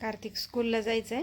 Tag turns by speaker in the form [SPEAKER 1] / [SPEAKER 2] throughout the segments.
[SPEAKER 1] कार्तिक स्कूलला जायचंय.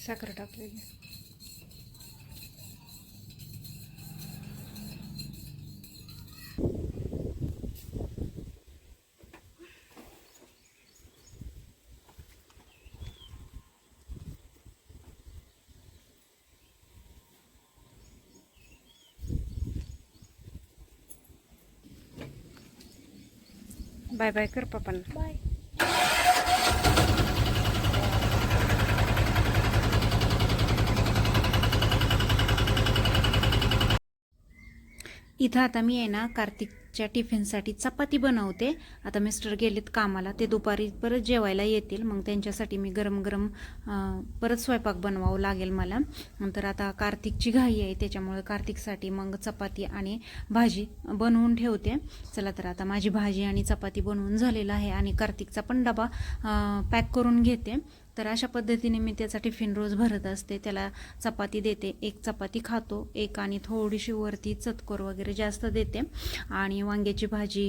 [SPEAKER 2] साखर टाकलं ना
[SPEAKER 1] हम्म. साखर टाकलेली बाय बाय कर पप्पांना
[SPEAKER 3] बाय
[SPEAKER 1] इथं आता मी आहे ना कार्तिकच्या टिफिनसाठी चपाती बनवते. आता मिस्टर गेलेत कामाला ते दुपारी परत जेवायला येतील. मग त्यांच्यासाठी मी गरम गरम परत स्वयंपाक बनवावं लागेल मला. नंतर आता कार्तिकची घाई आहे त्याच्यामुळे कार्तिकसाठी मग चपाती आणि भाजी बनवून ठेवते. चला तर आता माझी भाजी आणि चपाती बनवून झालेलं आहे आणि कार्तिकचा पण डबा पॅक करून घेते. तर अशा पद्धतीने मी त्याचा टिफिन रोज भरत असते. त्याला चपाती देते. एक चपाती खातो. एक आणि थोडीशी वरती चतकोर वगैरे जास्त देते. आणि वांग्याची भाजी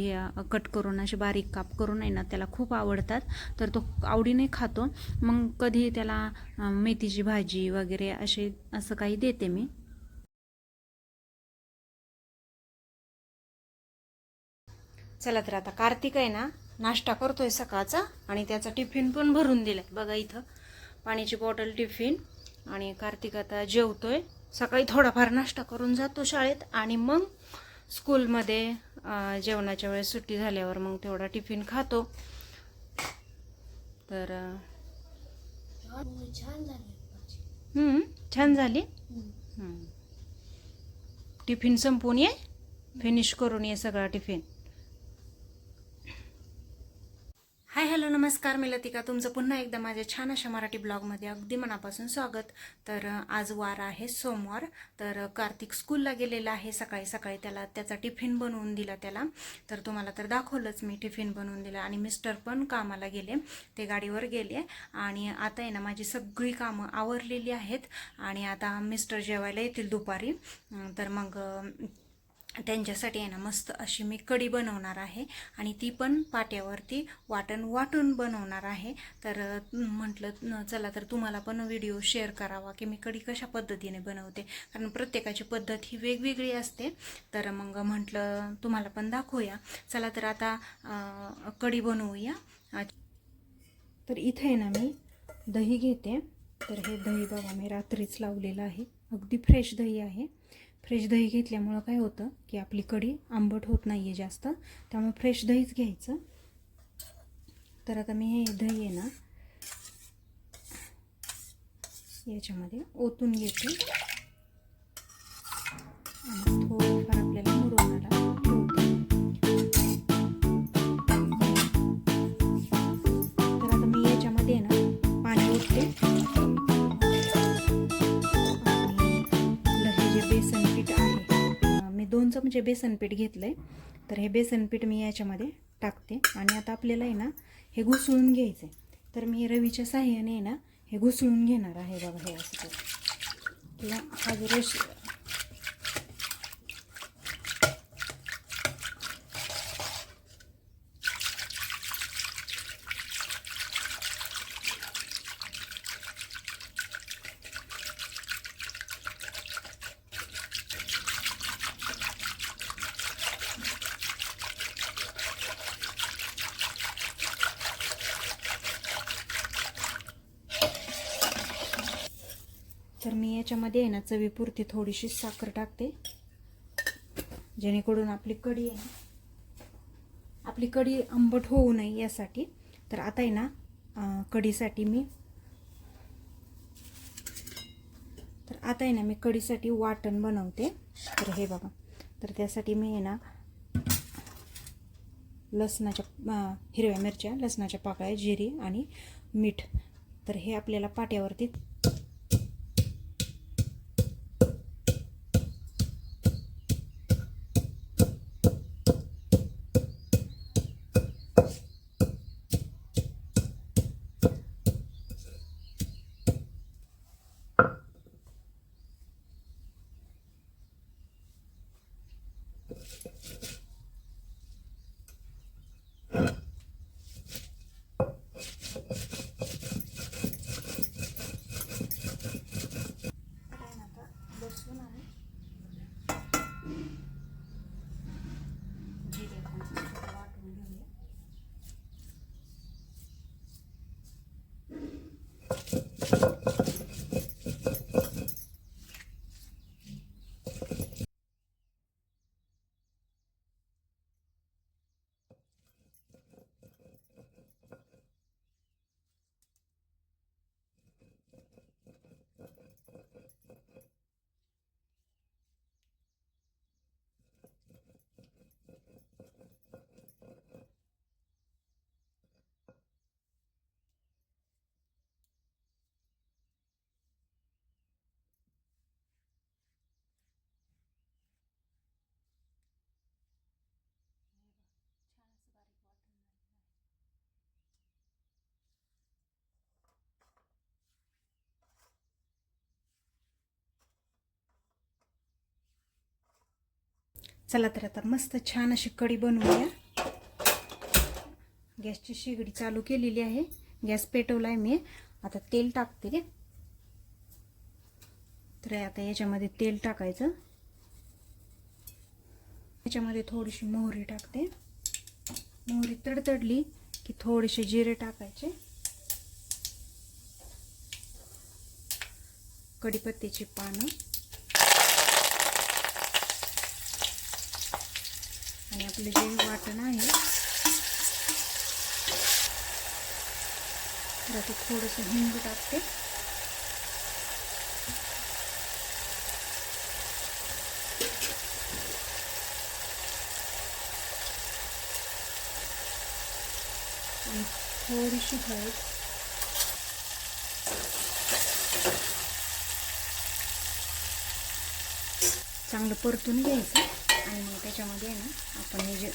[SPEAKER 1] कट करून अशी बारीक काप करून आहे ना त्याला खूप आवडतात. तर तो आवडीने खातो. मग कधी त्याला मेथीची भाजी वगैरे असे असं काही देते मी. चला तर आता कार्तिक आहे ना नाश्ता करतोय सकाळचा आणि त्याचा टिफिन पण भरून दिलाय. बघा इथं पाण्याची बॉटल टिफिन आणि कार्तिक आता जेवतोय. सकाळी थोडाफार नाश्ता करून जातो शाळेत आणि मग स्कूलमध्ये जेवणाच्या वेळेस सुट्टी झाल्यावर मग तेवढा टिफिन खातो. तर
[SPEAKER 3] छान झाली
[SPEAKER 1] छान झाली. टिफिन संपवून ये. फिनिश करून ये सगळा टिफिन. हाय हॅलो नमस्कार मी लतिका. तुमचं पुन्हा एकदा माझ्या छान अशा मराठी ब्लॉगमध्ये अगदी मनापासून स्वागत. तर आज वार आहे सोमवार. तर कार्तिक स्कूलला गेलेला आहे. सकाळी सकाळी त्याला त्याचा टिफिन बनवून दिला त्याला. तर तुम्हाला तर दाखवलंच मी टिफिन बनवून दिला आणि मिस्टर पण कामाला गेले. ते गाडीवर गेले आणि आता आहे ना माझी सगळी कामं आवरलेली आहेत आणि आता मिस्टर जेवायला येतील दुपारी. तर मग त्यांच्यासाठी आहे ना मस्त अशी मी कढी बनवणार आहे. आणि ती पण पाट्यावरती वाटण वाटून बनवणार आहे. तर म्हटलं चला तर तुम्हाला पण व्हिडिओ शेअर करावा की मी कढी कशा पद्धतीने बनवते. कारण प्रत्येकाची पद्धत ही वेगवेगळी असते. तर मग म्हटलं तुम्हाला पण दाखवूया. चला तर आता कढी बनवूया. तर इथे आहे ना मी दही घेते. तर हे दही बघा मी रात्रीच लावलेलं आहे. अगदी फ्रेश दही आहे. फ्रेश दही घेतल्यामुळं काय होतं की आपली कढी आंबट होत नाही आहे जास्त. त्यामुळे फ्रेश दहीच घ्यायचं. तर आता मी हे दही आहे ना याच्यामध्ये ओतून घेते. जे बेसन पीठ घेतलं आहे तर हे बेसन पीठ मी याच्यामध्ये टाकते. आणि आता आपल्याला आहे ना हे घुसळून घ्यायचं आहे तर मी रवीच्या साह्याने आहे ना हे घुसळून घेणार आहे बघा हे असं. किंवा हा जो रश तर मी याच्यामध्ये आहे ना चवीपुरती थोडीशी साखर टाकते. जेणेकरून आपली कढी आहे आपली कढी आंबट होऊ नये यासाठी. तर आता आहे ना कढीसाठी मी तर आता आहे ना मी कढीसाठी वाटण बनवते. तर हे बघा तर त्यासाठी मी आहे ना लसणाच्या हिरव्या मिरच्या लसणाच्या पाकळ्या जिरी आणि मीठ. तर हे आपल्याला पाट्यावरती चला तर आता मस्त छान अशी कढी बनवूया. गॅसची शेगडी चालू केलेली आहे. गॅस पेटवला आहे मी. आता तेल टाकते तर आता याच्यामध्ये तेल टाकायचं. याच्यामध्ये थोडीशी मोहरी टाकते. मोहरी तडतडली की थोडेसे जिरे टाकायचे. कढीपत्त्याची पानं. आणि आपलं जे वाटण आहे. तर आता थोडंसं हिंग टाकते. आणि थोडीशी हळद. चांगलं परतून घ्यायचं. आणि मग त्याच्यामध्ये आहे ना आपण हे जे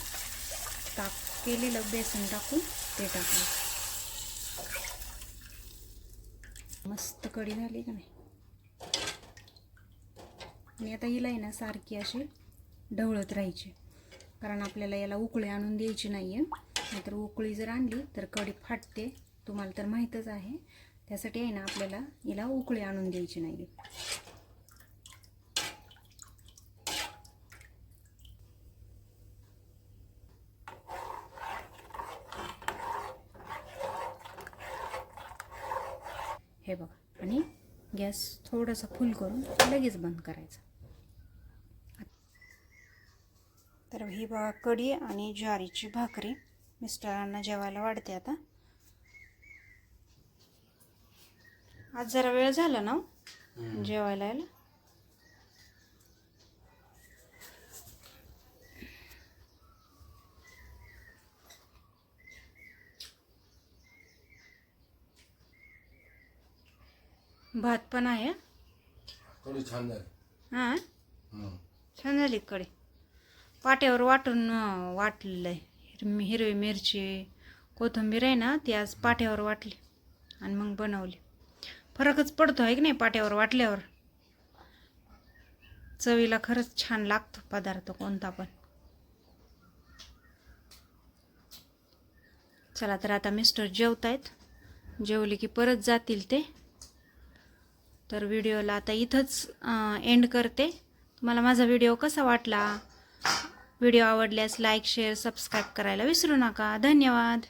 [SPEAKER 1] ताक केलेलं बेसन टाकून ते टाकू मस्त कढी झाली का नाही? आणि आता हिला आहे ना सारखी अशी ढवळत राहायची. कारण आपल्याला याला उकळी आणून द्यायची नाही आहे नाहीतर उकळी जर आणली तर कढी फाटते. तुम्हाला तर माहीतच आहे. त्यासाठी आहे ना आपल्याला हिला उकळी आणून द्यायची नाही हे बघा. आणि गॅस थोडासा फुल करून लगेच बंद करायचा. तर ही बघा कढी आणि ज्वारीची भाकरी मिस्टरांना जेवायला वाढते आता. आज जरा वेळ झाला ना? जेवायला यायला? भात पण आहे.
[SPEAKER 2] थोडी छान झाली.
[SPEAKER 1] हां. छान झाली पाट्यावर वाटून वाटलेलं आहे. हिरवी हिरवी मिरची कोथिंबीर आहे ना ती आज पाट्यावर वाटली आणि मग बनवली. फरकच पडतो आहे की नाही पाट्यावर वाटल्यावर? चवीला खरंच छान लागतो पदार्थ कोणता पण. चला तर आता मिस्टर जेवतायत. जेवले की परत जातील ते. तर व्हिडिओला आता इथंच एंड करते. तुम्हाला माझा व्हिडिओ कसा वाटला? व्हिडिओ आवडल्यास लाईक शेअर सबस्क्राईब करायला विसरू नका. धन्यवाद.